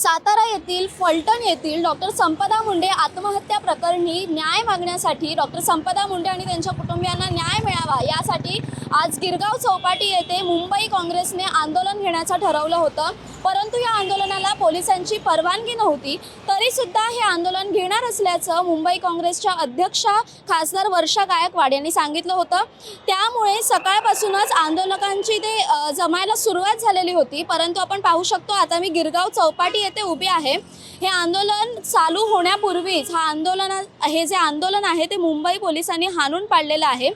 सातारा येथील फलटण येथील डॉक्टर संपदा मुंडे आत्महत्या प्रकरणी न्याय मागण्यासाठी डॉक्टर संपदा मुंडे आणि त्यांच्या कुटुंबियांना न्याय मिळावा यासाठी आज गिरगाव चौपाटी येथे मुंबई काँग्रेसने आंदोलन घेण्याचं ठरवलं होतं. परंतु या आंदोलनाला पोलिसांची परवानगी नव्हती तरी सुद्धा हे आंदोलन घेणार असल्याचं मुंबई काँग्रेसच्या अध्यक्षा खासदार वर्षा गायकवाड यांनी सांगितलं होतं. त्यामुळे सकाळपासूनच आंदोलकांची ते जमायला सुरुवात झालेली होती. परंतु आपण पाहू शकतो आता मी गिरगाव चौपाटी येथे उभी आहे. हे आंदोलन चालू होण्यापूर्वीच हा आंदोलन हे जे आंदोलन आहे ते मुंबई पोलिसांनी हाणून पाडलेलं आहे.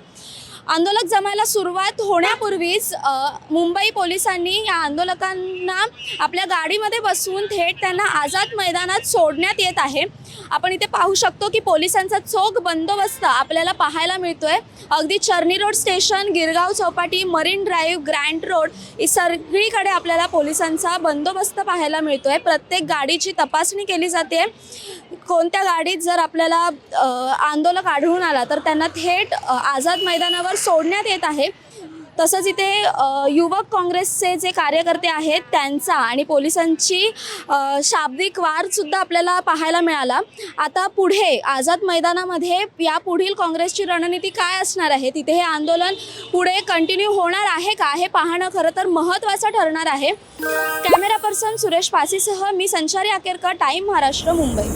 आंदोलक जमायला सुरुवात होण्यापूर्वीच मुंबई पोलिसांनी या आंदोलकांना आपल्या गाडीमध्ये बसवून थेट त्यांना आझाद मैदानात सोडण्यात येत आहे. आपण इथे पाहू शकतो की पोलिसांचा चोख बंदोबस्त आपल्याला पाहायला मिळतोय. अगदी Charni Road station Girgaon Chowpatty Marine Drive Grant Road ही सगळीकडे आपल्याला पोलिसांचा बंदोबस्त पाहायला मिळतोय. प्रत्येक गाडीची तपासणी केली जाते. कोणत्या गाडीत जर आपल्याला आंदोलक आढळून आला तर त्यांना थेट आझाद मैदानावर सोडण्यात येत आहे. तसंच इथे युवक काँग्रेसचे जे कार्यकर्ते आहेत त्यांचा आणि पोलिसांची शाब्दिक वारसुद्धा आपल्याला पाहायला मिळाला. आता पुढे आझाद मैदानामध्ये या पुढील काँग्रेसची रणनीती काय असणार आहे? तिथे हे आंदोलन पुढे कंटिन्यू होणार आहे का? हे पाहणं खरं तर महत्त्वाचं ठरणार आहे. कॅमेरा पर्सन सुरेश पासीसह मी संचारी आकेरकर टाईम महाराष्ट्र मुंबई.